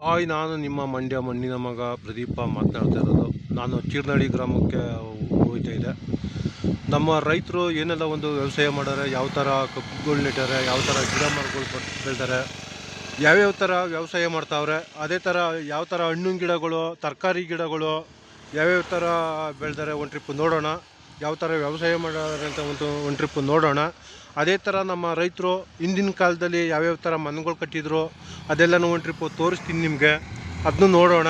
Hi ನಾನು ನಿಮ್ಮ ಮಂಡ್ಯ ಮಣ್ಣಿನ ಮಗ ಪ್ರದೀಪ ಮಾತನಾಡ್ತಾ ಇರೋದು. ನಾನು ಚೀರ್ನಳ್ಳಿ ಗ್ರಾಮಕ್ಕೆ ಹೋಗ್ತಾ ಇದ್ದೆ. ನಮ್ಮ ರೈತರು ಏನೆಲ್ಲ ಒಂದು ವ್ಯವಸಾಯ ಮಾಡ್ಯಾರೆ ಯಾವ ಥರ ಕಬ್ಬುಗಳು ನೆಟ್ಟಾರೆ ಯಾವ ಥರ ಗಿಡ ಮರಗಳು ಬೆಳ್ತಾರೆ, ಯಾವ್ಯಾವ ಥರ ವ್ಯವಸಾಯ ಮಾಡ್ತಾವ್ರೆ, ಅದೇ ಥರ ಯಾವ ಥರ ಹಣ್ಣಿನ ಗಿಡಗಳು, ತರಕಾರಿ ಗಿಡಗಳು, ಯಾವ್ಯಾವ ಥರ ಬೆಳೆದಾರೆ ಒಂದು ಟ್ರಿಪ್ ನೋಡೋಣ, ಯಾವ ಥರ ವ್ಯವಸಾಯ ಮಾಡ್ಯಾರೆ ಅಂತ ಒಂದು ಒಂದು ಟ್ರಿಪ್ ನೋಡೋಣ. ಅದೇ ಥರ ನಮ್ಮ ರೈತರು ಹಿಂದಿನ ಕಾಲದಲ್ಲಿ ಯಾವ್ಯಾವ ಥರ ಮನೆಗಳು ಕಟ್ಟಿದ್ರು, ಅದೆಲ್ಲನೂ ಒಂದು ಟ್ರಿಪ್ಪು ತೋರಿಸ್ತೀನಿ ನಿಮಗೆ. ಅದನ್ನು ನೋಡೋಣ.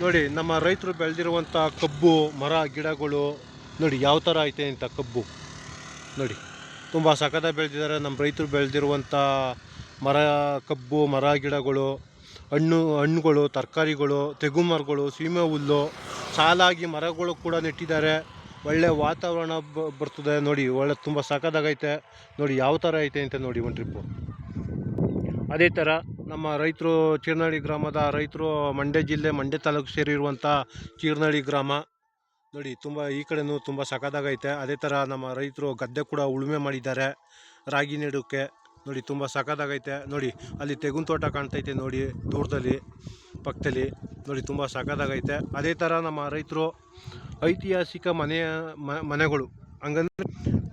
ನೋಡಿ, ನಮ್ಮ ರೈತರು ಬೆಳೆದಿರುವಂಥ ಕಬ್ಬು, ಮರ, ಗಿಡಗಳು, ನೋಡಿ ಯಾವ ಥರ ಐತೆ ಅಂತ ಕಬ್ಬು. ನೋಡಿ, ತುಂಬ ಸಖತ್ತಾಗಿ ಬೆಳೆದಿದ್ದಾರೆ ನಮ್ಮ ರೈತರು ಬೆಳೆದಿರುವಂಥ ಮರ, ಕಬ್ಬು, ಮರ, ಗಿಡಗಳು, ಹಣ್ಣು, ಹಣ್ಣುಗಳು, ತರಕಾರಿಗಳು ತೆಗು ಮರಗಳು ಸೀಮೆ ಹುಲ್ಲು, ಸಾಲಾಗಿ ಮರಗಳು ಕೂಡ ನೆಟ್ಟಿದ್ದಾರೆ. ಒಳ್ಳೆ ವಾತಾವರಣ ಬರ್ತದೆ ನೋಡಿ, ಒಳ್ಳೆ ತುಂಬ ಸಖತ್ತಾಗೈತೆ ನೋಡಿ ಯಾವ ಥರ ಐತೆ ಅಂತ ನೋಡಿ ಒಂದು ಟ್ರಿಪ್ಪು ಅದೇ ಥರ ನಮ್ಮ ರೈತರು ಚೀರ್ನಳ್ಳಿ ಗ್ರಾಮದ ರೈತರು ಮಂಡ್ಯ ಜಿಲ್ಲೆ, ಮಂಡ್ಯ ತಾಲೂಕು ಸೇರಿರುವಂಥ ಚೀರ್ನಳ್ಳಿ ಗ್ರಾಮ. ನೋಡಿ ತುಂಬ ಈ ಕಡೆನೂ ತುಂಬ ಸಖತ್ತಾಗೈತೆ ಅದೇ ಥರ ನಮ್ಮ ರೈತರು ಗದ್ದೆ ಕೂಡ ಉಳುಮೆ ಮಾಡಿದ್ದಾರೆ ರಾಗಿ ನೆಡೋಕ್ಕೆ. ನೋಡಿ, ತುಂಬ ಸಖತ್ತಾಗೈತೆ. ನೋಡಿ, ಅಲ್ಲಿ ತೆಗುನ್ ತೋಟ ಕಾಣ್ತೈತೆ ನೋಡಿ, ದೂರದಲ್ಲಿ, ಪಕ್ಕದಲ್ಲಿ. ನೋಡಿ, ತುಂಬ ಸಖತ್ತಾಗೈತೆ. ಅದೇ ಥರ ನಮ್ಮ ರೈತರು ಐತಿಹಾಸಿಕ ಮನೆಯ ಮನೆಗಳು. ಹಂಗಂದ್ರೆ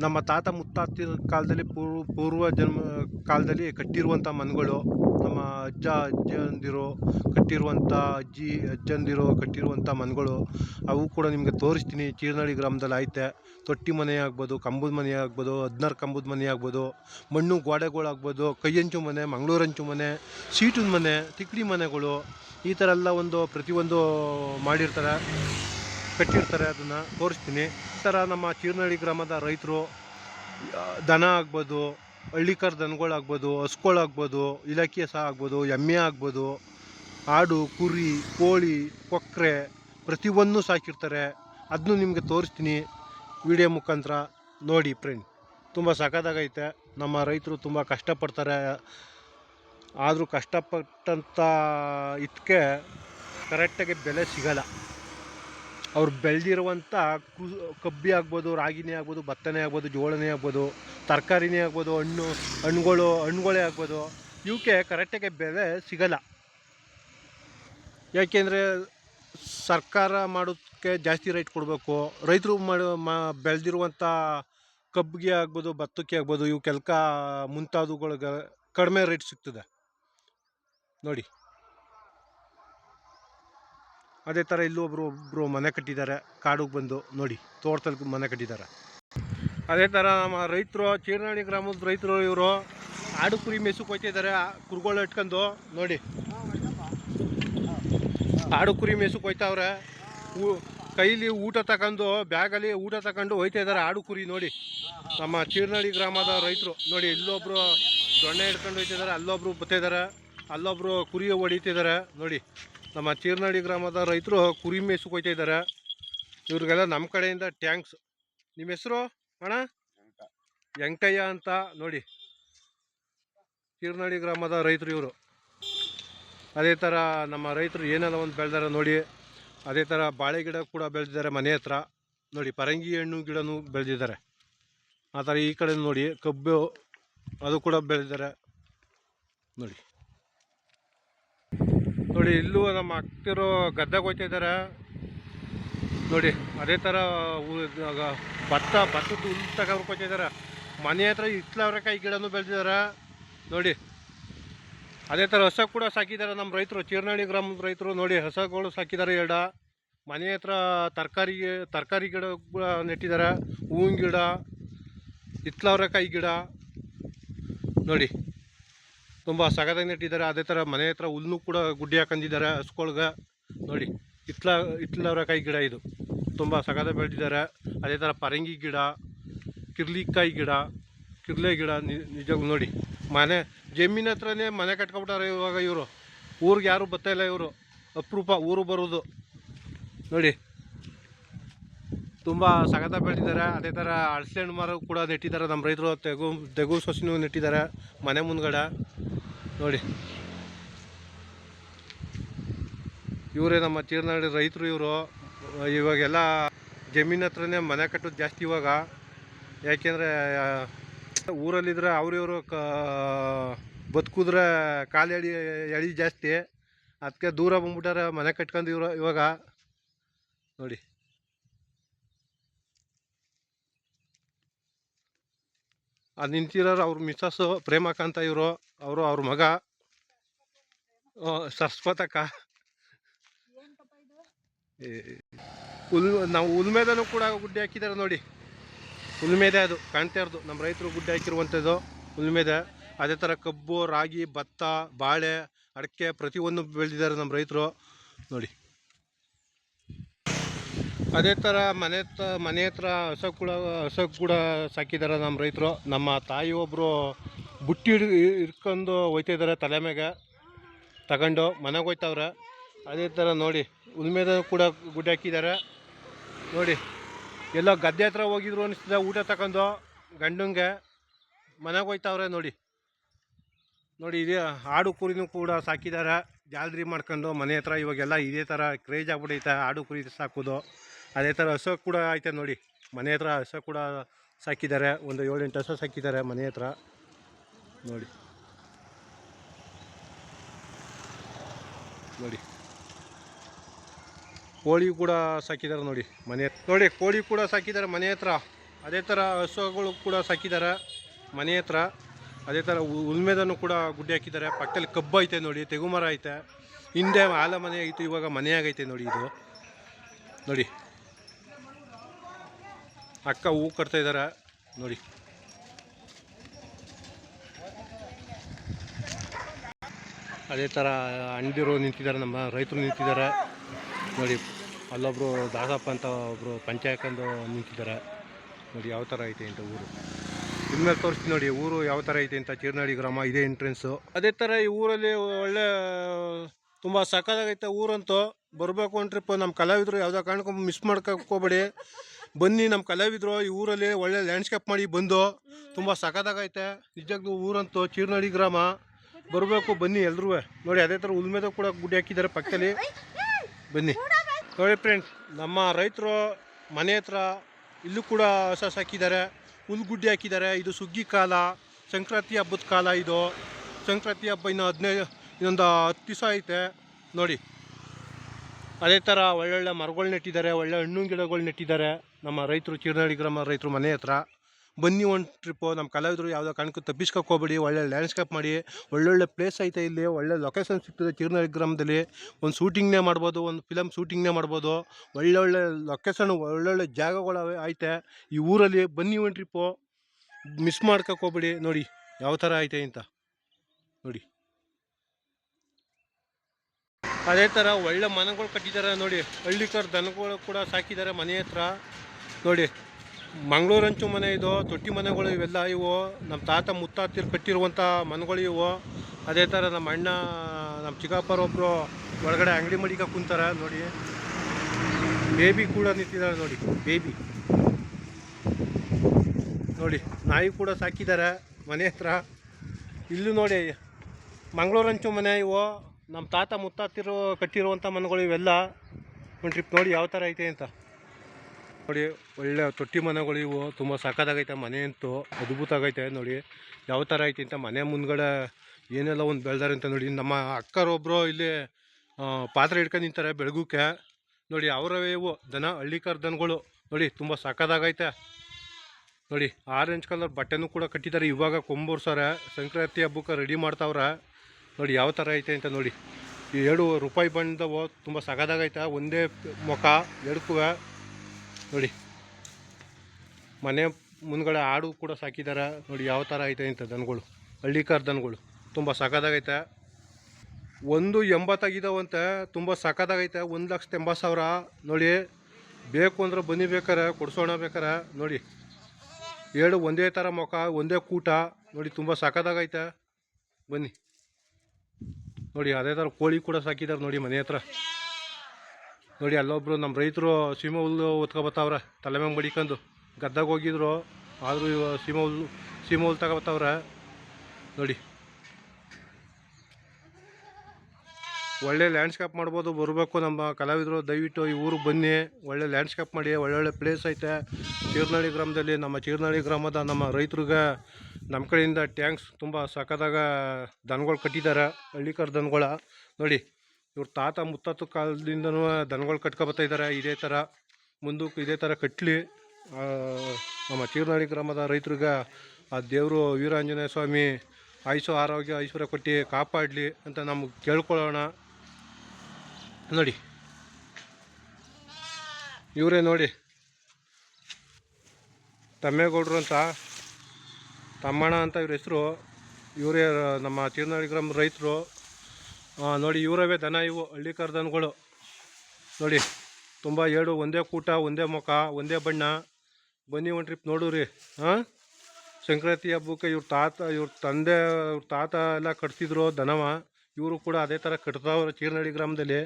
ನಮ್ಮ ತಾತ ಮುತ್ತಾತ ಕಾಲದಲ್ಲಿ ಪೂರ್ವ ಪೂರ್ವ ಜನ್ಮ ಕಾಲದಲ್ಲಿ ಕಟ್ಟಿರುವಂಥ ಮನೆಗಳು. ನಮ್ಮ ಅಜ್ಜ ಅಜ್ಜಂದಿರು ಕಟ್ಟಿರುವಂಥ ಅಜ್ಜಿ, ಅಜ್ಜಂದಿರು ಕಟ್ಟಿರುವಂಥ ಮನೆಗಳು, ಅವು ಕೂಡ ನಿಮಗೆ ತೋರಿಸ್ತೀನಿ. ಚೀರ್ನಳ್ಳಿ ಗ್ರಾಮದಲ್ಲಿ ಐತೆ. ತೊಟ್ಟಿ ಮನೆ ಆಗ್ಬೋದು, ಕಂಬದ ಮನೆ ಆಗ್ಬೋದು, ಹದಿನಾರು ಕಂಬದ ಮನೆ ಆಗ್ಬೋದು, ಮಣ್ಣು ಗೋಡೆಗಳಾಗ್ಬೋದು, ಕೈಯಂಚು ಮನೆ, ಮಂಗಳೂರಂಚು ಮನೆ, ಸೀಟಿನ ಮನೆ, ತಿಕ್ಡಿ ಮನೆಗಳು, ಈ ಥರ ಎಲ್ಲ ಒಂದು ಪ್ರತಿಯೊಂದು ಮಾಡಿರ್ತಾರೆ, ಕಟ್ಟಿರ್ತಾರೆ ಅದನ್ನು ತೋರಿಸ್ತೀನಿ. ಈ ಥರ ನಮ್ಮ ಚೀರ್ನಳ್ಳಿ ಗ್ರಾಮದ ರೈತರು ದನ ಆಗ್ಬೋದು ಹಳ್ಳಿಕರ್ ದನಗಳಾಗ್ಬೋದು ಹಸ್ಗಳಾಗ್ಬೋದು ಇಲಾಖೆ ಸಹ ಆಗ್ಬೋದು, ಎಮ್ಮೆ ಆಗ್ಬೋದು, ಆಡು, ಕುರಿ, ಕೋಳಿ ಕೊಕ್ಕರೆ ಪ್ರತಿಯೊಂದು ಸಾಕಿರ್ತಾರೆ. ಅದನ್ನು ನಿಮಗೆ ತೋರಿಸ್ತೀನಿ ವಿಡಿಯೋ ಮುಖಾಂತರ. ನೋಡಿ ಫ್ರೆಂಡ್, ತುಂಬ ಸಖತ್ತಾಗೈತೆ. ನಮ್ಮ ರೈತರು ತುಂಬ ಕಷ್ಟಪಡ್ತಾರೆ. ಆದರೂ ಕಷ್ಟಪಟ್ಟಂಥ ಇದಕ್ಕೆ ಕರೆಕ್ಟಾಗಿ ಬೆಲೆ ಸಿಗಲ್ಲ. ಅವ್ರು ಬೆಳೆದಿರುವಂಥ ಕು, ಕಬ್ಬಿ ಆಗ್ಬೋದು, ರಾಗಿನೇ ಆಗ್ಬೋದು, ಭತ್ತನೇ ಆಗ್ಬೋದು, ಜೋಳನೇ ಆಗ್ಬೋದು, ತರಕಾರಿನೇ ಆಗ್ಬೋದು, ಹಣ್ಣು, ಹಣ್ಣುಗಳು, ಹಣ್ಣುಗಳೇ ಆಗ್ಬೋದು ಇವಕ್ಕೆ ಕರೆಕ್ಟಾಗಿ ಬೆಲೆ ಸಿಗಲ್ಲ. ಯಾಕೆಂದರೆ ಸರ್ಕಾರ ಮಾಡೋದಕ್ಕೆ ಜಾಸ್ತಿ ರೇಟ್ ಕೊಡಬೇಕು. ರೈತರು ಮಾಡೋ, ಮಾ ಬೆಳೆದಿರುವಂಥ ಕಬ್ಬಿಗೆ ಆಗ್ಬೋದು, ಭತ್ತಕ್ಕೆ ಆಗ್ಬೋದು ಇವಕ್ಕೆಲ್ಕ ಮುಂತಾದವುಗಳಿಗೆ ಕಡಿಮೆ ರೇಟ್ ಸಿಗ್ತದೆ. ನೋಡಿ. ಅದೇ ಥರ ಇಲ್ಲೂ ಒಬ್ಬರು ಒಬ್ಬರು ಮನೆ ಕಟ್ಟಿದ್ದಾರೆ. ಕಾಡಿಗೆ ಬಂದು ನೋಡಿ ತೋಟದಲ್ಲಿ ಮನೆ ಕಟ್ಟಿದ್ದಾರೆ. ಅದೇ ಥರ ನಮ್ಮ ರೈತರು, ಚೀರ್ನಾಡಿ ಗ್ರಾಮದ ರೈತರು ಇವರು ಆಡು ಕುರಿ ಮೇಸಕ್ಕೆ ಹೋಯ್ತಿದ್ದಾರೆ ಕುರುಗಳು ಇಟ್ಕೊಂಡು ನೋಡಿ. ಆಡು ಕುರಿ ಮೇಸಕ್ಕೆ ಹೋಯ್ತಾವ್ರೆ ಕೈಲಿ ಊಟ ತಗೊಂಡು ಬ್ಯಾಗಲ್ಲಿ ಊಟ ತಗೊಂಡು ಹೋಯ್ತಾ ಇದ್ದಾರೆ ಆಡು ಕುರಿ ನೋಡಿ. ನಮ್ಮ ಚೀರ್ನಳ್ಳಿ ಗ್ರಾಮದ ರೈತರು ನೋಡಿ, ಇಲ್ಲೊಬ್ರು ದೊಣ್ಣೆ ಹಿಡ್ಕೊಂಡು ಹೋಯ್ತಿದ್ದಾರೆ ಅಲ್ಲೊಬ್ರು ಬತ್ತಿದ್ದಾರೆ ಅಲ್ಲೊಬ್ರು ಕುರಿ ಹೊಡಿತಿದ್ದಾರೆ ನೋಡಿ. ನಮ್ಮ ಚೀರ್ನಾಡಿ ಗ್ರಾಮದ ರೈತರು ಕುರಿ ಮೇಸು ಹೋಯ್ತಾ ಇದ್ದಾರೆ ಇವ್ರಿಗೆಲ್ಲ ನಮ್ಮ ಕಡೆಯಿಂದ ಟ್ಯಾಂಕ್ಸ್ ನಿಮ್ಮ ಹೆಸರು? ಅಣ್ಣ? ವೆಂಕಯ್ಯ ಅಂತ ನೋಡಿ. ಚೀರ್ನಾಡಿ ಗ್ರಾಮದ ರೈತರು ಇವರು. ಅದೇ ಥರ ನಮ್ಮ ರೈತರು ಏನೆಲ್ಲ ಒಂದು ಬೆಳೆದಾರೆ ನೋಡಿ. ಅದೇ ಥರ ಬಾಳೆ ಗಿಡ ಕೂಡ ಬೆಳೆದಿದ್ದಾರೆ ಮನೆ ಹತ್ರ. ನೋಡಿ, ಪರಂಗಿ ಹಣ್ಣು ಗಿಡನೂ ಬೆಳೆದಿದ್ದಾರೆ. ಆ ಥರ ಈ ಕಡೆ ನೋಡಿ, ಕಬ್ಬು ಅದು ಕೂಡ ಬೆಳೆದಿದ್ದಾರೆ. ನೋಡಿ. ನೋಡಿ, ಇಲ್ಲೂ ನಮ್ಮ ಅಕ್ತಿರೋ ಗದ್ದೆಗೆ ಹೋಗ್ತಾ ಇದ್ದಾರೆ ನೋಡಿ, ಅದೇ ಥರ ಭತ್ತ ಭತ್ತದ ಹೋಗ್ತಾ ಇದ್ದಾರೆ ಮನೆ ಹತ್ರ ಇತ್ಲವ್ರೆಕಾಯಿ ಗಿಡನೂ ಬೆಳೆದಿದ್ದಾರೆ. ನೋಡಿ, ಅದೇ ಥರ ಹೊಸ ಕೂಡ ಸಾಕಿದ್ದಾರೆ ನಮ್ಮ ರೈತರು. ಚೀರ್ನಳ್ಳಿ ಗ್ರಾಮದ ರೈತರು, ನೋಡಿ, ಹೊಸಗಳು ಸಾಕಿದ್ದಾರೆ ಎರಡ. ಮನೆ ಹತ್ರ ತರಕಾರಿ ತರಕಾರಿ ಗಿಡ ಕೂಡ ನೆಟ್ಟಿದ್ದಾರೆ. ಹೂವಿನ ಗಿಡ ಇತ್ಲವ್ರೆಕಾಯಿ ಗಿಡ. ನೋಡಿ ತುಂಬ ಸಗದಾಗಿ ನೆಟ್ಟಿದ್ದಾರೆ. ಅದೇ ಥರ ಮನೆ ಹತ್ರ ಹುಲ್ಲು ಕೂಡ ಗುಡ್ಡಿ ಹಾಕೊಂಡಿದ್ದಾರೆ ಹಸ್ಕೊಳ್ಗೆ. ನೋಡಿ ಇತ್ಲ ಕೈ ಗಿಡ ಇದು. ತುಂಬ ಸಗದ ಬೆಳೆದಿದ್ದಾರೆ. ಅದೇ ಥರ ಪರಂಗಿ ಗಿಡ, ಕಿರ್ಲಿಕಾಯಿ ಗಿಡ, ಕಿರ್ಲೆ ಗಿಡ ನಿ- ನಿಜವಾಗ್ಲೂ ನೋಡಿ. ಮನೆ, ಜಮೀನ್ ಹತ್ರನೇ ಮನೆ ಕಟ್ಕೊಬಿಟ್ಟಾರೆ ಇವಾಗ ಇವರು. ಊರಿಗೆ ಯಾರು ಇಲ್ಲ ಇವರು. ಅಪರೂಪ ಊರು ಬರೋದು. ನೋಡಿ, ತುಂಬ ಸಗದ ಬೆಳೆದಿದ್ದಾರೆ. ಅದೇ ಥರ ಹಣ್ಣು ಮರ ಕೂಡ ನೆಟ್ಟಿದ್ದಾರೆ. ನಮ್ಮ ರೈತರು ತೆಗು ತೆಗು ಸೊಸಿನೂ ನೆಟ್ಟಿದ್ದಾರೆ ಮನೆ ಮುಂದ್ಗಡೆ. ನೋಡಿ. ಇವರೇ ನಮ್ಮ ತೀರ್ನಹಳ್ಳಿ ರೈತರು ಇವರು, ಇವಾಗೆಲ್ಲ ಜಮೀನ್ ಹತ್ರನೇ ಮನೆ ಕಟ್ಟೋದು ಜಾಸ್ತಿ ಇವಾಗ. ಯಾಕೆಂದರೆ ಊರಲ್ಲಿದ್ರೆ ಅವ್ರಿವರು ಕ, ಬದುಕಿದ್ರೆ ಕಾಲು ಎಳಿ ಎಳಿ ಜಾಸ್ತಿ. ಅದಕ್ಕೆ ದೂರ ಬಂದ್ಬಿಟ್ಟಾರೆ ಮನೆ ಕಟ್ಕೊಂಡು ಇವ್ರು ಇವಾಗ. ನೋಡಿ. ಅದು ನಿಂತಿರೋರು ಅವ್ರ ಮಿಸ್ಸಸ್ಸು ಪ್ರೇಮಕಾಂತ ಇವರು ಅವರು ಅವ್ರ ಮಗ. ಸರ್ಸ್ಪತಕ್ಕ ಉಲ್ ನಾವು ಉಲ್ಮೇದನೂ ಕೂಡ ಗುಡ್ಡೆ ಹಾಕಿದ್ದಾರೆ ನೋಡಿ. ಉಲ್ಮೆದೆ ಅದು ಕಾಣ್ತಾ ಇರೋದು. ನಮ್ಮ ರೈತರು ಗುಡ್ಡೆ ಹಾಕಿರುವಂಥದ್ದು ಉಲ್ಮೇದೆ. ಅದೇ ಥರ ಕಬ್ಬು ರಾಗಿ ಭತ್ತ ಬಾಳೆ ಅಡಿಕೆ ಪ್ರತಿಯೊಂದು ಬೆಳೆದಿದ್ದಾರೆ ನಮ್ಮ ರೈತರು. ನೋಡಿ. ಅದೇ ಥರ ಮನೆ ಹತ್ರ ಮನೆ ಹತ್ರ ಹಸ ಕೂಡ ಹಸ ಕೂಡ ಸಾಕಿದ್ದಾರೆ ನಮ್ಮ ರೈತರು. ನಮ್ಮ ತಾಯಿ ಒಬ್ಬರು ಬುಟ್ಟಿ ಹಿಡ್, ಹಿಡ್ಕೊಂಡು ಹೋಯ್ತಿದ್ದಾರೆ ತಲೆ ಮ್ಯಾಗೆ. ತಗೊಂಡು ಮನೆಗೆ ಹೋಯ್ತವ್ರೆ. ಅದೇ ಥರ ನೋಡಿ, ಉಲ್ಮೇದ ಕೂಡ ಗುಡ್ಡೆ ಹಾಕಿದ್ದಾರೆ. ನೋಡಿ, ಎಲ್ಲ ಗದ್ದೆ ಹತ್ರ ಹೋಗಿದ್ರು ಅನಿಸ್ತದೆ, ಊಟ ತಗೊಂಡು ಗಂಡಂಗೆ. ಮನೆಗೆ ಹೋಯ್ತವ್ರೆ ನೋಡಿ. ನೋಡಿ, ಇದೇ ಆಡು ಕುರಿನೂ ಕೂಡ ಸಾಕಿದ್ದಾರೆ. ಜಾಲ್ರಿ ಮಾಡ್ಕೊಂಡು ಮನೆ ಹತ್ರ ಇವಾಗೆಲ್ಲ ಇದೇ ಥರ ಕ್ರೇಜ್ ಆಗ್ಬಿಟ್ಟೈತೆ ಆಡು ಕುರಿ ಸಾಕೋದು. ಅದೇ ಥರ ಹಸು ಕೂಡ ಐತೆ ನೋಡಿ. ಮನೆ ಹತ್ರ ಹಸು ಕೂಡ ಸಾಕಿದ್ದಾರೆ. ಒಂದು ಏಳೆಂಟು ಹಸು ಸಾಕಿದ್ದಾರೆ ಮನೆ ಹತ್ರ. ನೋಡಿ. ನೋಡಿ. ಕೋಳಿ ಕೂಡ ಸಾಕಿದ್ದಾರೆ ನೋಡಿ ಮನೆ ನೋಡಿ ಕೋಳಿ ಕೂಡ ಸಾಕಿದ್ದಾರೆ ಮನೆ ಹತ್ರ. ಅದೇ ಥರ ಹಸುಗಳು ಕೂಡ ಸಾಕಿದ್ದಾರೆ ಮನೆ ಹತ್ರ. ಅದೇ ಥರ ಉಲ್ಮೆದನ್ನು ಕೂಡ ಗುಡ್ಡೆ ಹಾಕಿದ್ದಾರೆ. ಪಕ್ಕದಲ್ಲಿ ಕಬ್ಬು ಐತೆ ನೋಡಿ, ತೆಗುಮರ ಐತೆ. ಹಿಂದೆ ಆಲ ಮನೆ ಐತೆ, ಇವಾಗ ಮನೆಯಾಗೈತೆ ನೋಡಿ ಇದು. ನೋಡಿ. ಅಕ್ಕ ಹೂ ಕಟ್ತಾ ಇದ್ದಾರೆ ನೋಡಿ. ಅದೇ ಥರ ಅಂಡಿರೋ ನಿಂತಿದ್ದಾರೆ, ನಮ್ಮ ರೈತರು ನಿಂತಿದ್ದಾರೆ. ನೋಡಿ, ಅಲ್ಲೊಬ್ರು ದಾಸಪ್ಪ ಅಂತ ಒಬ್ಬರು ಪಂಚಾಯಕಂದು ನಿಂತಿದ್ದಾರೆ. ನೋಡಿ, ಯಾವ ಥರ ಐತೆ ಅಂತ ಊರು. ಇನ್ಮೇಲೆ ತೋರಿಸ್ತೀನಿ ನೋಡಿ, ಊರು ಯಾವ ಥರ ಐತೆ ಅಂತ ಚೀರ್ನಾಡಿ ಗ್ರಾಮ, ಇದೇ ಎಂಟ್ರೆನ್ಸು ಅದೇ ಥರ ಈ ಊರಲ್ಲಿ ಒಳ್ಳೆ, ತುಂಬ ಸಕ್ಕದಾಗೈತೆ ಊರಂತೂ. ಬರಬೇಕು ಅಂತ ಟ್ರಿಪ್ ನಮ್ಮ ಕಲಾವಿದರು ಯಾವುದೋ ಕಾರಣಕ್ಕೂ ಮಿಸ್ ಮಾಡ್ಕೋಬೇಡಿ ಬನ್ನಿ ನಮ್ಮ ಕಲಾವಿದ್ರು ಈ ಊರಲ್ಲಿ ಒಳ್ಳೆ ಲ್ಯಾಂಡ್ಸ್ಕೇಪ್ ಮಾಡಿ ಬಂದು ತುಂಬ ಸಖತ್ತಾಗೈತೆ. ನಿಜಕ್ಕೂ ಊರಂತೂ ಚೀರ್ನಳ್ಳಿ ಗ್ರಾಮ. ಬರಬೇಕು ಬನ್ನಿ ಎಲ್ರೂ. ನೋಡಿ ಅದೇ ಥರ ಉಲ್ಮೆದ ಕೂಡ ಗುಡ್ಡೆ ಹಾಕಿದ್ದಾರೆ ಪಕ್ಕದಲ್ಲಿ. ಬನ್ನಿ. ನೋಡಿ ಫ್ರೆಂಡ್ಸ್ ನಮ್ಮ ರೈತರು ಮನೆ ಹತ್ರ ಇಲ್ಲೂ ಕೂಡ ಸಸ್ ಹಾಕಿದ್ದಾರೆ. ಹುಲ್ಗುಡ್ಡೆ ಹಾಕಿದ್ದಾರೆ. ಇದು ಸುಗ್ಗಿ ಕಾಲ ಸಂಕ್ರಾಂತಿ ಹಬ್ಬದ ಕಾಲ ಇದು. ಸಂಕ್ರಾಂತಿ ಹಬ್ಬ ಇನ್ನು ಹದಿನೈದು ಇನ್ನೊಂದು ಹತ್ತು ದಿವಸ ಐತೆ. ನೋಡಿ ಅದೇ ಥರ ಒಳ್ಳೊಳ್ಳೆ ಮರಗಳು ನೆಟ್ಟಿದ್ದಾರೆ, ಒಳ್ಳೆ ಹಣ್ಣು ಗಿಡಗಳು ನೆಟ್ಟಿದ್ದಾರೆ. ನಮ್ಮ ರೈತರು ಚೀರ್ನಾಡಿ ಗ್ರಾಮ ರೈತರು ಮನೆ ಹತ್ರ. ಬನ್ನಿ ಒಂದು ಟ್ರಿಪ್ಪು ನಮ್ಮ ಕಲಾವಿದರು ಯಾವುದೋ ಕಾರಣಕ್ಕೂ ತಪ್ಪಿಸ್ಕೊಬೇಡಿ ಒಳ್ಳೆ ಲ್ಯಾಂಡ್ಸ್ಕೇಪ್ ಮಾಡಿ, ಒಳ್ಳೊಳ್ಳೆ ಪ್ಲೇಸ್ ಐತೆ ಇಲ್ಲಿ, ಒಳ್ಳೆ ಲೊಕೇಶನ್ ಸಿಗ್ತದೆ ಚೀರ್ನಾಡಿ ಗ್ರಾಮದಲ್ಲಿ. ಒಂದು ಶೂಟಿಂಗ್ನೇ ಮಾಡ್ಬೋದು, ಒಂದು ಫಿಲಮ್ ಶೂಟಿಂಗ್ನೇ ಮಾಡ್ಬೋದು. ಒಳ್ಳೊಳ್ಳೆ ಲೊಕೇಶನ್ ಒಳ್ಳೊಳ್ಳೆ ಜಾಗಗಳು ಐತೆ. ಈ ಊರಲ್ಲಿ ಬನ್ನಿ ಒಂದು ಟ್ರಿಪ್ಪು ಮಿಸ್ ಹೋಗ್ಬೇಡಿ. ನೋಡಿ, ಯಾವ ಥರ ಐತೆ ಅಂತ. ನೋಡಿ. ಅದೇ ಥರ ಒಳ್ಳೆ ಮನೆಗಳು ಕಟ್ಟಿದ್ದಾರೆ ನೋಡಿ. ಹಳ್ಳಿಕರ್ ದನಗಳು ಕೂಡ ಸಾಕಿದ್ದಾರೆ ಮನೆ ಹತ್ರ. ನೋಡಿ ಮಂಗಳೂರು ಹಂಚು ಮನೆ ಇದು, ತೊಟ್ಟಿ ಮನೆಗಳು ಇವೆಲ್ಲ ಇವು. ನಮ್ಮ ತಾತ ಮುತ್ತಾತಿರು ಕಟ್ಟಿರುವಂಥ ಮನೆಗಳು ಇವು. ಅದೇ ಥರ ನಮ್ಮ ಅಣ್ಣ, ನಮ್ಮ ಚಿಕ್ಕಪ್ಪರೊಬ್ಬರು ಒಳಗಡೆ ಅಂಗಡಿ ಮಡಿಕ ಕುಂತಾರೆ ನೋಡಿ. ಬೇಬಿ ಕೂಡ ನಿಂತಿದ್ದಾರೆ ನೋಡಿ, ಬೇಬಿ. ನೋಡಿ, ನಾಯಿ ಕೂಡ ಸಾಕಿದ್ದಾರೆ ಮನೆ ಹತ್ರ. ಇಲ್ಲೂ ನೋಡಿ ಮಂಗಳೂರು ಹಂಚು ಮನೆ ಇವು. ನಮ್ಮ ತಾತ ಮುತ್ತಾತಿರು ಕಟ್ಟಿರುವಂಥ ಮನೆಗಳು ಇವೆಲ್ಲ ಒಂದು ಟ್ರಿಪ್ ನೋಡಿ ಯಾವ ಥರ ಐತೆ ಅಂತ. ನೋಡಿ, ಒಳ್ಳೆ ತೊಟ್ಟಿ ಮನೆಗಳು ಇವು. ತುಂಬ ಸಕ್ಕತ್ತಾಗೈತೆ ಮನೆ ಅಂತೂ. ಅದ್ಭುತ ಆಗೈತೆ ನೋಡಿ. ಯಾವ ಥರ ಐತೆ ಅಂತ ಮನೆ ಮುಂದ್ಗಡೆ ಏನೆಲ್ಲ ಒಂದು ಬೆಳೆದಾರೆ ಅಂತ ನೋಡಿ. ನಮ್ಮ ಅಕ್ಕರೊಬ್ಬರು ಇಲ್ಲಿ ಪಾತ್ರೆ ಹಿಡ್ಕೊಂಡು ನಿಂತಾರೆ ಬೆಳಗುಕ್ಕೆ. ನೋಡಿ ಅವರವೇ ಇವು. ದನ, ಹಳ್ಳಿಕರ್ ದನಗಳು. ನೋಡಿ, ತುಂಬ ಸಕ್ಕತ್ತಾಗೈತೆ ನೋಡಿ ಆರೆಂಜ್ ಕಲರ್ ಬಟ್ಟೆನೂ ಕೂಡ ಕಟ್ಟಿದ್ದಾರೆ. ಇವಾಗ ಕೊಂಬೋರ್ಸವ್ರೆ. ಸಂಕ್ರಾಂತಿ ಹಬ್ಬಕ್ಕೆ ರೆಡಿ ಮಾಡ್ತಾವ್ರೆ. ನೋಡಿ ಯಾವ ಥರ ಐತೆ ಅಂತ ನೋಡಿ. ಈ ಎರಡು ರೂಪಾಯಿ ಬಣ್ಣದವು ತುಂಬ ಸಗದಾಗೈತೆ ಒಂದೇ ಮುಖ ಎಡ್ಕುವೆ ನೋಡಿ. ಮನೆ ಮುಂದ್ಗಡೆ ಆಡು ಕೂಡ ಸಾಕಿದ್ದಾರೆ ನೋಡಿ ಯಾವ ಥರ ಐತೆ ಅಂತ ದನಗಳು. ಹಳ್ಳಿಕಾರ್ ದನಗಳು. ತುಂಬ ಸಖತ್ತಾಗೈತೆ ಒಂದು ಎಂಬತ್ತಾಗಿದ್ದಾವಂತೆ ತುಂಬ ಸಖತ್ತಾಗೈತೆ ಒಂದು ಲಕ್ಷದ ಎಂಬತ್ತು ಸಾವಿರ. ನೋಡಿ. ಬೇಕು ಅಂದ್ರೆ ಬನ್ನಿ ಬೇಕಾರೆ, ಕೊಡ್ಸೋಣ ಬೇಕಾರೆ. ನೋಡಿ. ಎರಡು ಒಂದೇ ಥರ ಮುಖ, ಒಂದೇ ಕೂಟ. ನೋಡಿ, ತುಂಬ ಸಖತ್ತಾಗೈತೆ ಬನ್ನಿ. ನೋಡಿ, ಅದೇ ಥರ ಕೋಳಿ ಕೂಡ ಸಾಕಿದ್ದಾರೆ ನೋಡಿ ಮನೆ ಹತ್ರ. ನೋಡಿ, ಅಲ್ಲೊಬ್ರು ನಮ್ಮ ರೈತರು ಸೀಮೆ ಹುಲ್ಲು ಹೊತ್ಕೊಬತ್ತವ್ರೆ, ತಲೆ ಮ್ಯಾಗ ಮಡಿಕೊಂಡು ಗದ್ದಾಗ ಹೋಗಿದ್ರು, ಆದರೂ ಇವ ಸೀಮೆ ಹುಲ್ಲು ಸೀಮೆ ಹುಲ್ಲು ತಗೊಬತ್ತವ್ರೆ. ನೋಡಿ. ಒಳ್ಳೆ ಲ್ಯಾಂಡ್ಸ್ಕೇಪ್ ಮಾಡ್ಬೋದು, ಬರಬೇಕು ನಮ್ಮ ಕಲಾವಿದರು, ದಯವಿಟ್ಟು ಈ ಊರಿಗೆ ಬನ್ನಿ, ಒಳ್ಳೆ ಲ್ಯಾಂಡ್ಸ್ಕೇಪ್ ಮಾಡಿ, ಒಳ್ಳೊಳ್ಳೆ ಪ್ಲೇಸ್ ಐತೆ. ಚೀರ್ನಾಳಿ ಗ್ರಾಮದಲ್ಲಿ ನಮ್ಮ ಚೀರ್ನಳ್ಳಿ ಗ್ರಾಮದ ನಮ್ಮ ರೈತರಿಗೆ ನಮ್ಮ ಕಡೆಯಿಂದ ಟ್ಯಾಂಕ್ಸ್ ತುಂಬ ಸಖತ್ತಾಗ ದನಗಳು ಕಟ್ಟಿದ್ದಾರೆ ಹಳ್ಳಿಕರ್ ದನಗಳ. ನೋಡಿ, ಇವ್ರ ತಾತ ಮುತ್ತಾತ ಕಾಲದಿಂದನೂ ದನಗಳು ಕಟ್ಕೊಬತ್ತಾ ಇದ್ದಾರೆ ಇದೇ ಥರ ಮುಂದಕ್ಕೆ ಇದೇ ಥರ ಕಟ್ಟಲಿ ನಮ್ಮ ಚೀರ್ನಾಡಿ ಗ್ರಾಮದ ರೈತರಿಗೆ ಆ ದೇವರು ವೀರಾಂಜನೇಯ ಸ್ವಾಮಿ ಆಯುಷು ಆರೋಗ್ಯ ಐಶ್ವರ್ಯ ಕೊಟ್ಟು ಕಾಪಾಡಲಿ ಅಂತ ನಮಗೆ ಕೇಳ್ಕೊಳ್ಳೋಣ. ನೋಡಿ, ಇವರೇ ನೋಡಿ. ತಮ್ಮೇಗೌಡರು ಅಂತ ತಮ್ಮಣ್ಣ ಅಂತ ಇವ್ರ ಹೆಸರು, ಇವರೇ ನಮ್ಮ ಚೀರ್ನಾಡಿ ಗ್ರಾಮ ರೈತರು ನೋಡಿ, ಇವರವೇ ದನ, ಇವು ಹಳ್ಳಿ ದನಗಳು. ನೋಡಿ, ತುಂಬ ಏಳು, ಒಂದೇ ಕೂಟ, ಒಂದೇ ಮುಖ, ಒಂದೇ ಬಣ್ಣ. ಬನ್ನಿ ಒಂದು ಟ್ರಿಪ್ ನೋಡೂರಿ ಹಾಂ ಸಂಕ್ರಾಂತಿ ಹಬ್ಬಕ್ಕೆ ಇವ್ರ ತಾತ, ಇವ್ರ ತಂದೆ, ಇವ್ರ ತಾತ ಎಲ್ಲ ಕಟ್ತಿದ್ರು ದನವ. ಇವರು ಕೂಡ ಅದೇ ಥರ ಕಟ್ತಾವ್ರೆ ಚೀರ್ನಳ್ಳಿ ಗ್ರಾಮದಲ್ಲಿ.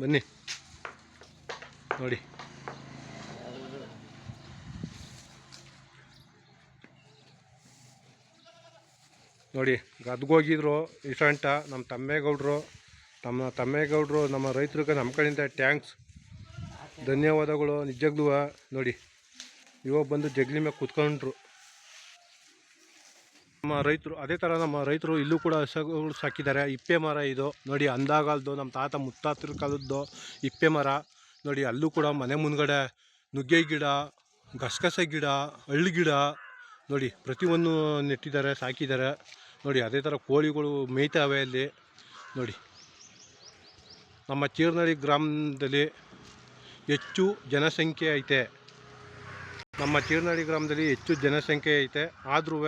ಬನ್ನಿ. ನೋಡಿ. ನೋಡಿ, ಗದ್ಗೋಗಿದ್ರು ಇಸಂಟ ನಮ್ಮ ತಮ್ಮೇಗೌಡರು ನಮ್ಮ ತಮ್ಮೇಗೌಡರು, ನಮ್ಮ ರೈತರಿಗೆ ನಮ್ಮ ಕಡೆಯಿಂದ ಟ್ಯಾಂಕ್ಸ್ ಧನ್ಯವಾದಗಳು, ನಿಜಗ್ಲೂ, ನೋಡಿ. ಇವಾಗ ಬಂದು ಜಗ್ಲಿ ಮೇಲೆ ಕೂತ್ಕೊಂಡ್ರು. ನಮ್ಮ ರೈತರು, ಅದೇ ಥರ ನಮ್ಮ ರೈತರು ಇಲ್ಲೂ ಕೂಡ ಹಸುಗಳು ಸಾಕಿದ್ದಾರೆ. ಇಪ್ಪೆ ಮರ ಇದು. ನೋಡಿ, ಅಂದಾಗಲ್ದು ನಮ್ಮ ತಾತ ಮುತ್ತಾತ್ರ ಕಾಲದ್ದು ಇಪ್ಪೆ ಮರ. ನೋಡಿ, ಅಲ್ಲೂ ಕೂಡ ಮನೆ ಮುಂದ್ಗಡೆ ನುಗ್ಗೆ ಗಿಡ, ಗಸಗಸೆ ಗಿಡ, ಹಳ್ಳಿ ಗಿಡ ನೋಡಿ ಪ್ರತಿಯೊಂದು ನೆಟ್ಟಿದ್ದಾರೆ, ಸಾಕಿದ್ದಾರೆ. ನೋಡಿ, ಅದೇ ಥರ ಕೋಳಿಗಳು ಮೇಯ್ತಾವೆ ಅಲ್ಲಿ. ನೋಡಿ, ನಮ್ಮ ಚೀರ್ನಳ್ಳಿ ಗ್ರಾಮದಲ್ಲಿ ಹೆಚ್ಚು ಜನಸಂಖ್ಯೆ ಐತೆ. ನಮ್ಮ ಚೀರ್ನಳ್ಳಿ ಗ್ರಾಮದಲ್ಲಿ ಹೆಚ್ಚು ಜನಸಂಖ್ಯೆ ಐತೆ. ಆದ್ರೂ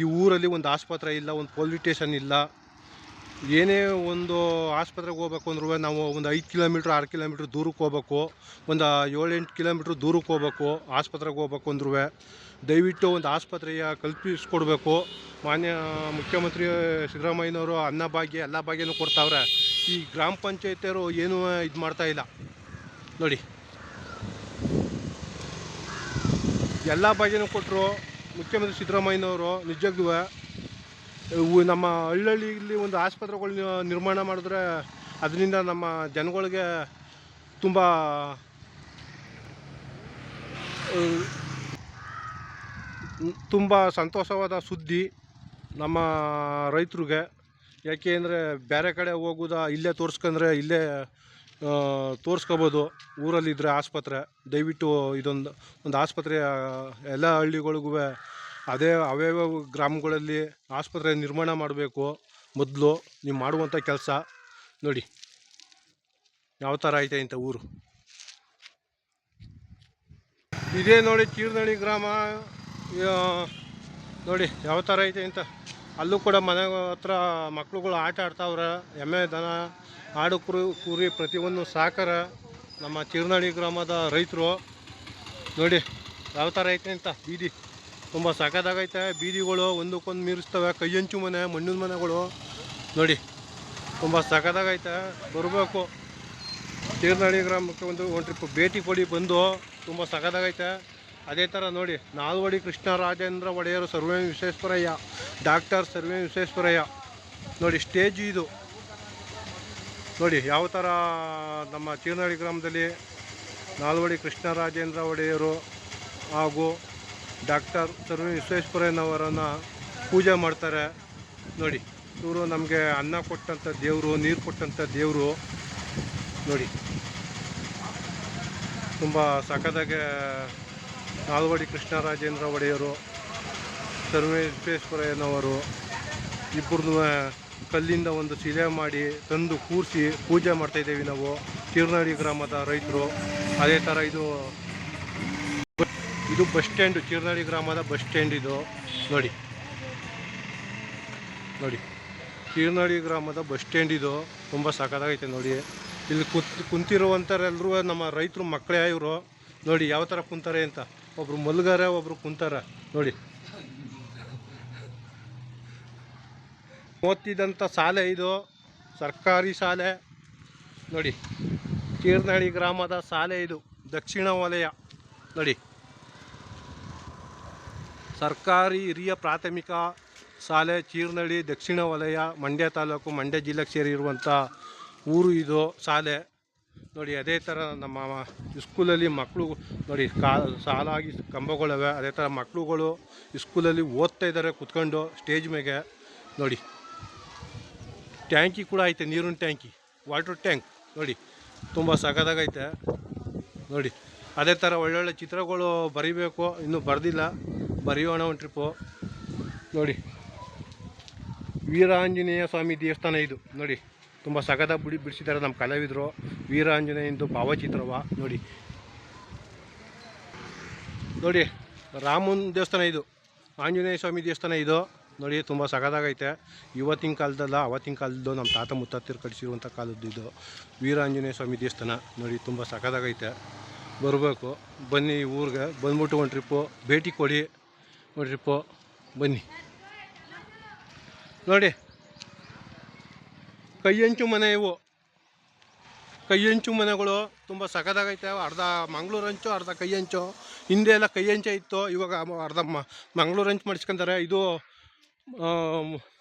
ಈ ಊರಲ್ಲಿ ಒಂದು ಆಸ್ಪತ್ರೆ ಇಲ್ಲ, ಒಂದು ಪೊಲೀಸ್ ಸ್ಟೇಷನ್ ಇಲ್ಲ. ಏನೇ ಒಂದು ಆಸ್ಪತ್ರೆಗೆ ಹೋಗ್ಬೇಕು ಅಂದ್ರೂ ನಾವು ಒಂದು ಐದು ಕಿಲೋಮೀಟ್ರ್, ಆರು ಕಿಲೋಮೀಟ್ರ್ ದೂರಕ್ಕೆ ಹೋಗ್ಬೇಕು. ಒಂದು ಏಳೆಂಟು ಕಿಲೋಮೀಟ್ರ್ ದೂರಕ್ಕೆ ಹೋಗ್ಬೇಕು, ಆಸ್ಪತ್ರೆಗೆ ಹೋಗ್ಬೇಕು ಅಂದ್ರೂ ದಯವಿಟ್ಟು ಒಂದು ಆಸ್ಪತ್ರೆಯ ಕಲ್ಪಿಸ್ಕೊಡ್ಬೇಕು. ಮಾನ್ಯ, ಮುಖ್ಯಮಂತ್ರಿ ಸಿದ್ದರಾಮಯ್ಯನವರು ಅನ್ನಭಾಗ್ಯ ಎಲ್ಲ ಭಾಗ್ಯನೂ ಕೊಡ್ತಾವ್ರೆ. ಈ ಗ್ರಾಮ ಪಂಚಾಯತಿಯವರು ಏನೂ ಇದು ಮಾಡ್ತಾ ಇಲ್ಲ. ನೋಡಿ. ಎಲ್ಲ ಭಾಗ್ಯನೂ ಕೊಟ್ಟರು ಮುಖ್ಯಮಂತ್ರಿ ಸಿದ್ದರಾಮಯ್ಯನವರು ನಿಜಕ್ಕೂ ನಮ್ಮ ಹಳ್ಳಹಳ್ಳಿಲಿ ಒಂದು ಆಸ್ಪತ್ರೆಗಳು ನಿರ್ಮಾಣ ಮಾಡಿದ್ರೆ ಅದರಿಂದ ನಮ್ಮ ಜನಗಳಿಗೆ ತುಂಬ ತುಂಬ ಸಂತೋಷವಾದ ಸುದ್ದಿ ನಮ್ಮ ರೈತರಿಗೆ. ಯಾಕೆ ಅಂದರೆ ಬೇರೆ ಕಡೆ ಹೋಗೋದ ಇಲ್ಲೇ ತೋರಿಸ್ಕೊಂಡ್ರೆ ಇಲ್ಲೇ ತೋರಿಸ್ಕೋಬೋದು. ಊರಲ್ಲಿದ್ದರೆ ಆಸ್ಪತ್ರೆ. ದಯವಿಟ್ಟು ಇದೊಂದು, ಒಂದು ಆಸ್ಪತ್ರೆ ಎಲ್ಲ ಹಳ್ಳಿಗಳಿಗೂ ಅದೇ ಅವ್ಯಾವ ಗ್ರಾಮಗಳಲ್ಲಿ ಆಸ್ಪತ್ರೆ ನಿರ್ಮಾಣ ಮಾಡಬೇಕು. ಮೊದಲು ನೀವು ಮಾಡುವಂಥ ಕೆಲಸ. ನೋಡಿ, ಯಾವ ಥರ ಐತೆ ಇಂಥ ಊರು. ಇದೇ ನೋಡಿ ಚೀರ್ನಳ್ಳಿ ಗ್ರಾಮ. ನೋಡಿ, ಯಾವ ಥರ ಐತೆ ಅಂತ. ಅಲ್ಲೂ ಕೂಡ ಮನೆ ಹತ್ರ ಮಕ್ಳುಗಳು ಆಟ ಆಡ್ತಾವ್ರೆ, ಎಮ್ಮೆ, ದನ, ಆಡು ಕುರಿ ಕುರಿ ಪ್ರತಿಯೊಂದು ಸಾಕಾರ ನಮ್ಮ ಚೀರ್ನಳ್ಳಿ ಗ್ರಾಮದ ರೈತರು. ನೋಡಿ, ಯಾವ ಥರ ಐತೆ ಅಂತ, ಬೀದಿ. ತುಂಬ ಸಖತ್ತಾಗೈತೆ ಬೀದಿಗಳು ಒಂದಕ್ಕೊಂದು ಮೀರಿಸ್ತವೆ, ಕೈಯಂಚು ಮನೆ, ಮಣ್ಣಿನ ಮನೆಗಳು. ನೋಡಿ, ತುಂಬ ಸಖತ್ತಾಗೈತೆ ಬರಬೇಕು. ತೀರ್ನಹಳ್ಳಿ ಗ್ರಾಮಕ್ಕೆ ಒಂದು ಒಂದು ಟ್ರಿಪ್, ಭೇಟಿ ಕೊಡಿ ಬಂದು, ತುಂಬ ಸಖತ್ತಾಗೈತೆ ಅದೇ ಥರ ನೋಡಿ, ನಾಲ್ವಡಿ ಕೃಷ್ಣರಾಜೇಂದ್ರ ಒಡೆಯರು ಸರ್ವೇ ವಿಶ್ವೇಶ್ವರಯ್ಯ, ಡಾಕ್ಟರ್ ಸರ್ವೇ ವಿಶ್ವೇಶ್ವರಯ್ಯ. ನೋಡಿ, ಸ್ಟೇಜ್ ಇದು. ನೋಡಿ, ಯಾವ ಥರ ನಮ್ಮ ಚೀರ್ನಳ್ಳಿ ಗ್ರಾಮದಲ್ಲಿ ನಾಲ್ವಡಿ ಕೃಷ್ಣರಾಜೇಂದ್ರ ಒಡೆಯರು ಹಾಗೂ ಡಾಕ್ಟರ್ ಸರ್ವೇ ವಿಶ್ವೇಶ್ವರಯ್ಯನವರನ್ನು ಪೂಜೆ ಮಾಡ್ತಾರೆ. ನೋಡಿ, ಇವರು ನಮಗೆ ಅನ್ನ ಕೊಟ್ಟಂಥ ದೇವರು, ನೀರು ಕೊಟ್ಟಂಥ ದೇವರು. ನೋಡಿ, ತುಂಬ ಸಖತ್ತಾಗೆ ನಾಲ್ವಡಿ ಕೃಷ್ಣರಾಜೇಂದ್ರ ಒಡೆಯರು ಸರ್ವೇಶ್ವರಯ್ಯನವರು ಇಬ್ಬರನ್ನೂ ಕಲ್ಲಿಂದ ಒಂದು ಶಿಲೆ ಮಾಡಿ ತಂದು ಕೂರಿಸಿ ಪೂಜೆ ಮಾಡ್ತಾಯಿದ್ದೇವೆ ನಾವು. ತೀರ್ನಹಳ್ಳಿ ಗ್ರಾಮದ ರೈತರು. ಅದೇ ಥರ ಇದು ಇದು ಬಸ್ ಸ್ಟ್ಯಾಂಡು ಚೀರ್ನಹಳ್ಳಿ ಗ್ರಾಮದ ಬಸ್ ಸ್ಟ್ಯಾಂಡ್ ಇದು. ನೋಡಿ. ನೋಡಿ. ಚೀರ್ನಹಳ್ಳಿ ಗ್ರಾಮದ ಬಸ್ ಸ್ಟ್ಯಾಂಡ್ ಇದು. ತುಂಬ ಸಖತ್ತಾಗೈತೆ ನೋಡಿ. ಇಲ್ಲಿ ಕುತ್ ಕುಂತಿರುವಂಥರೆಲ್ಲರೂ ನಮ್ಮ ರೈತರು ಮಕ್ಕಳೇ ಇವರು. ನೋಡಿ, ಯಾವ ಥರ ಕುಂತಾರೆ ಅಂತ. ಒಬ್ರು ಮಲ್ಗಾರ, ಒಬ್ರು ಕುಂತಾರ. ನೋಡಿ. ಓದ್ತಿದ್ದಂಥ ಶಾಲೆ ಇದು. ಸರ್ಕಾರಿ ಶಾಲೆ. ನೋಡಿ. ಕೀರ್ನಹಳ್ಳಿ ಗ್ರಾಮದ ಶಾಲೆ ಇದು. ದಕ್ಷಿಣ ವಲಯ. ನೋಡಿ. ಸರ್ಕಾರಿ ಹಿರಿಯ ಪ್ರಾಥಮಿಕ ಶಾಲೆ ಚೀರ್ನಹಳ್ಳಿ ದಕ್ಷಿಣ ವಲಯ, ಮಂಡ್ಯ ತಾಲೂಕು, ಮಂಡ್ಯ ಜಿಲ್ಲೆಗೆ ಸೇರಿರುವಂಥ ಊರು ಇದು, ಶಾಲೆ. ನೋಡಿ, ಅದೇ ಥರ ನಮ್ಮ ಸ್ಕೂಲಲ್ಲಿ ಮಕ್ಕಳು ನೋಡಿ, ಕಾ, ಸಾಲಾಗಿ ಕಂಬಗಳಿವೆ, ಅದೇ ಥರ ಮಕ್ಕಳುಗಳು ಸ್ಕೂಲಲ್ಲಿ ಓದ್ತಾ ಇದ್ದಾರೆ ಕುತ್ಕೊಂಡು ಸ್ಟೇಜ್ ಮೇಲೆ ನೋಡಿ, ಟ್ಯಾಂಕಿ ಕೂಡ ಐತೆ, ನೀರಿನ ಟ್ಯಾಂಕಿ, ವಾಟ್ರ್ ಟ್ಯಾಂಕ್, ನೋಡಿ, ತುಂಬ ಸಖತ್ತಾಗೈತೆ ನೋಡಿ, ಅದೇ ಥರ ಒಳ್ಳೊಳ್ಳೆ ಚಿತ್ರಗಳು ಬರಿಬೇಕು, ಇನ್ನೂ ಬರೆದಿಲ್ಲ. ಬರೆಯೋಣ ಒಂದು ಟ್ರಿಪ್ಪು ನೋಡಿ, ವೀರಾಂಜನೇಯ ಸ್ವಾಮಿ ದೇವಸ್ಥಾನ ಇದು, ನೋಡಿ. ತುಂಬ ಸಗದ ಬಿಡಿ ಬಿಡಿಸಿದ್ದಾರೆ ನಮ್ಮ ಕಲಾವಿದರು. ವೀರಾಂಜನೇಯಂದು ಭಾವಚಿತ್ರವ. ನೋಡಿ. ನೋಡಿ, ರಾಮನ ದೇವಸ್ಥಾನ ಇದು. ಆಂಜನೇಯ ಸ್ವಾಮಿ ದೇವಸ್ಥಾನ ಇದು. ನೋಡಿ, ತುಂಬ ಸಗದಾಗೈತೆ. ಇವತ್ತಿನ ಕಾಲದಲ್ಲ, ಅವತ್ತಿನ ಕಾಲದ್ದು ನಮ್ಮ ತಾತ ಮುತ್ತಾತಿರು ಕಟ್ಟಿಸಿರುವಂಥ ಕಾಲದ್ದು ಇದು. ವೀರಾಂಜನೇಯ ಸ್ವಾಮಿ ದೇವಸ್ಥಾನ. ನೋಡಿ, ತುಂಬ ಸಗದಾಗೈತೆ. ಬರಬೇಕು. ಬನ್ನಿ ಊರಿಗೆ. ಬಂದ್ಬಿಟ್ಟು ಒಂದು ಟ್ರಿಪ್ಪು. ಭೇಟಿ ಕೊಡಿ. ಒಂದು ಟ್ರಿಪ್ಪು. ಬನ್ನಿ. ನೋಡಿ. ಕೈಯಂಚು ಮನೆ ಇವು. ಕೈಯಂಚು ಮನೆಗಳು ತುಂಬ ಸಖತ್ತಾಗೈತೆ. ಅರ್ಧ ಮಂಗಳೂರು ಹಂಚು ಅರ್ಧ ಕೈಯಂಚು. ಹಿಂದೆ ಎಲ್ಲ ಕೈಯಂಚೆ ಇತ್ತು. ಇವಾಗ ಅರ್ಧ ಮ ಮಂಗಳೂರು ಹಂಚು ಮಾಡಿಸ್ಕೊಂತಾರೆ. ಇದು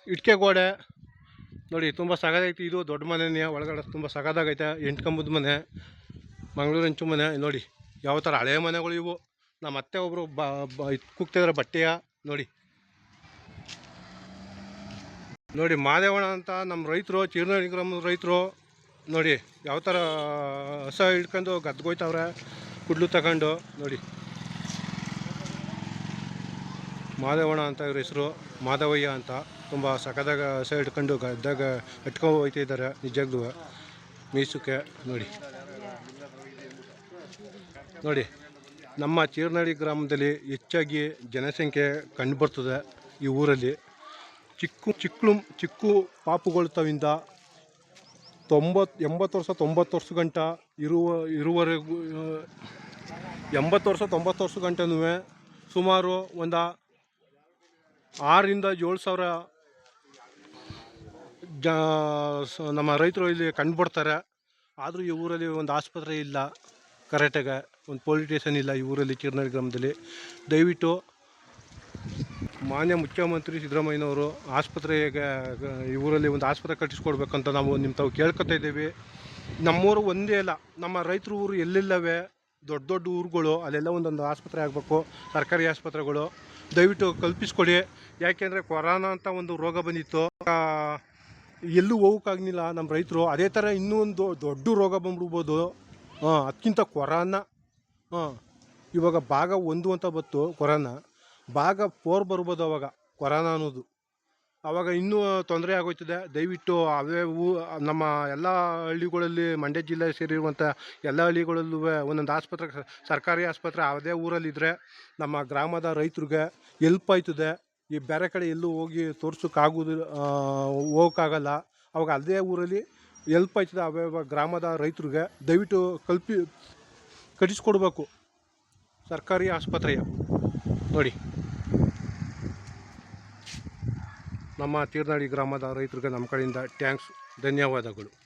ಇಟ್ಕೆ ಗೋಡೆ. ನೋಡಿ, ತುಂಬ ಸಖದಾಗೈತೆ ಇದು ದೊಡ್ಡ ಮನೆನೇ. ಒಳಗಡೆ ತುಂಬ ಸಗದಾಗೈತೆ ಎಂಟು ಕಂಬದ ಮನೆ, ಮಂಗಳೂರು ಹಂಚು ಮನೆ. ನೋಡಿ, ಯಾವ ಥರ ಹಳೆ ಮನೆಗಳು ಇವು. ನಮ್ಮ ಅತ್ತೆ ಒಬ್ಬರು ಬ ಕುಗ್ತಿದ್ದಾರೆ ಬಟ್ಟೆಯ. ನೋಡಿ ನೋಡಿ ಮಾದೇವಣ ಅಂತ ನಮ್ಮ ರೈತರು ಚೀರ್ನಳ್ಳಿ ಗ್ರಾಮದ ರೈತರು, ನೋಡಿ ಯಾವ ಥರ ಹಸ ಹಿಡ್ಕೊಂಡು ಗದ್ಗೋಯ್ತವ್ರೆ, ಕುಡ್ಲು ತಗೊಂಡು, ನೋಡಿ. ಮಾದೇವಣ ಅಂತ ಇವ್ರ ಹೆಸರು, ಮಾದವಯ್ಯ ಅಂತ, ತುಂಬ ಸಖದಾಗ ಹಸ ಹಿಡ್ಕೊಂಡು ಗದ್ದಾಗ ಇಟ್ಕೊಂಡು ಹೋಗ್ತಿದ್ದಾರೆ, ನಿಜಗ್ಲೂ. ಮೀಸುಕೆ ನೋಡಿ. ನೋಡಿ, ನಮ್ಮ ಚೀರ್ನಳ್ಳಿ ಗ್ರಾಮದಲ್ಲಿ ಹೆಚ್ಚಾಗಿ ಜನಸಂಖ್ಯೆ ಕಂಡುಬರ್ತದೆ ಈ ಊರಲ್ಲಿ. ಚಿಕ್ಕು ಚಿಕ್ಕಳು ಚಿಕ್ಕು ಪಾಪುಗಳು ತವಿಂದ ತೊಂಬತ್ತು ಎಂಬತ್ತು ವರ್ಷ ತೊಂಬತ್ತು ವರ್ಷ ಗಂಟ ಇರುವ, ಇರುವರೆಗೂ ಎಂಬತ್ತು ವರ್ಷ ತೊಂಬತ್ತು ವರ್ಷ ಗಂಟನೂ ಸುಮಾರು ಒಂದು ಆರರಿಂದ ಏಳು ಸಾವಿರ ಜ ನಮ್ಮ ರೈತರು ಇಲ್ಲಿ ಕಂಡುಬಿಡ್ತಾರೆ. ಆದರೂ ಈ ಊರಲ್ಲಿ ಒಂದು ಆಸ್ಪತ್ರೆ ಇಲ್ಲ. ಕರೆಕ್ಟಾಗಿ ಒಂದು ಪೊಲೀಸ್ ಸ್ಟೇಷನ್ ಇಲ್ಲ ಈ ಊರಲ್ಲಿ ಚಿರ್ನಳ್ಳಿ ಗ್ರಾಮದಲ್ಲಿ. ದಯವಿಟ್ಟು ಮಾನ್ಯ ಮುಖ್ಯಮಂತ್ರಿ ಸಿದ್ದರಾಮಯ್ಯನವರು ಆಸ್ಪತ್ರೆಗೆ ಈ ಊರಲ್ಲಿ ಒಂದು ಆಸ್ಪತ್ರೆ ಕಟ್ಟಿಸ್ಕೊಡ್ಬೇಕಂತ ನಾವು ನಿಮ್ಮ ತಾವು ಕೇಳ್ಕೊತಾ ಇದ್ದೀವಿ. ನಮ್ಮೂರು ಒಂದೇ ಅಲ್ಲ, ನಮ್ಮ ರೈತರು ಊರು ಎಲ್ಲೆಲ್ಲವೆ, ದೊಡ್ಡ ದೊಡ್ಡ ಊರುಗಳು, ಅಲ್ಲೆಲ್ಲ ಒಂದೊಂದು ಆಸ್ಪತ್ರೆ ಆಗಬೇಕು, ಸರ್ಕಾರಿ ಆಸ್ಪತ್ರೆಗಳು. ದಯವಿಟ್ಟು ಕಲ್ಪಿಸ್ಕೊಡಿ, ಯಾಕೆಂದರೆ ಕೊರೋನಾ ಅಂತ ಒಂದು ರೋಗ ಬಂದಿತ್ತು. ಎಲ್ಲೂ ಹೋಗೋಕ್ಕಾಗಲಿಲ್ಲ ನಮ್ಮ ರೈತರು. ಅದೇ ಥರ ಇನ್ನೂ ಒಂದು ದೊಡ್ಡ ರೋಗ ಬಂದ್ಬಿಡ್ಬೋದು. ಹಾಂ, ಅದಕ್ಕಿಂತ ಕೊರೋನಾ, ಹಾಂ, ಇವಾಗ ಭಾಗ ಒಂದು ಅಂತ ಬತ್ತು ಕೊರೋನಾ. ಭಾಗ ಫೋರ್ ಬರ್ಬೋದು ಅವಾಗ, ಕೊರೋನಾ ಅನ್ನೋದು. ಆವಾಗ ಇನ್ನೂ ತೊಂದರೆ ಆಗೋಯ್ತದೆ. ದಯವಿಟ್ಟು ಅವೇ ಊ ನಮ್ಮ ಎಲ್ಲ ಹಳ್ಳಿಗಳಲ್ಲಿ, ಮಂಡ್ಯ ಜಿಲ್ಲೆ ಸೇರಿರುವಂಥ ಎಲ್ಲ ಹಳ್ಳಿಗಳಲ್ಲೂ ಒಂದೊಂದು ಆಸ್ಪತ್ರೆ, ಸರ್ಕಾರಿ ಆಸ್ಪತ್ರೆ ಅದೇ ಊರಲ್ಲಿದ್ದರೆ ನಮ್ಮ ಗ್ರಾಮದ ರೈತರಿಗೆ ಎಲ್ಪ್ ಆಯ್ತದೆ. ಈ ಬೇರೆ ಕಡೆ ಎಲ್ಲೂ ಹೋಗಿ ತೋರ್ಸೋಕ್ಕಾಗೋದು ಹೋಗೋಕ್ಕಾಗಲ್ಲ. ಅವಾಗ ಅದೇ ಊರಲ್ಲಿ ಎಲ್ಪ್ ಆಯ್ತದೆ ಅವೇ ಗ್ರಾಮದ ರೈತರಿಗೆ. ದಯವಿಟ್ಟು ಕಲ್ಪಿ, ಕಟ್ಟಿಸ್ಕೊಡ್ಬೇಕು. ಸರ್ಕಾರಿ ಆಸ್ಪತ್ರೆಯ. ನೋಡಿ. ನಮ್ಮ ತೀರ್ನಹಳ್ಳಿ ಗ್ರಾಮದ ರೈತರಿಗೆ ನಮ್ಮ ಕಡೆಯಿಂದ ಟ್ಯಾಂಕ್ಸ್ ಧನ್ಯವಾದಗಳು.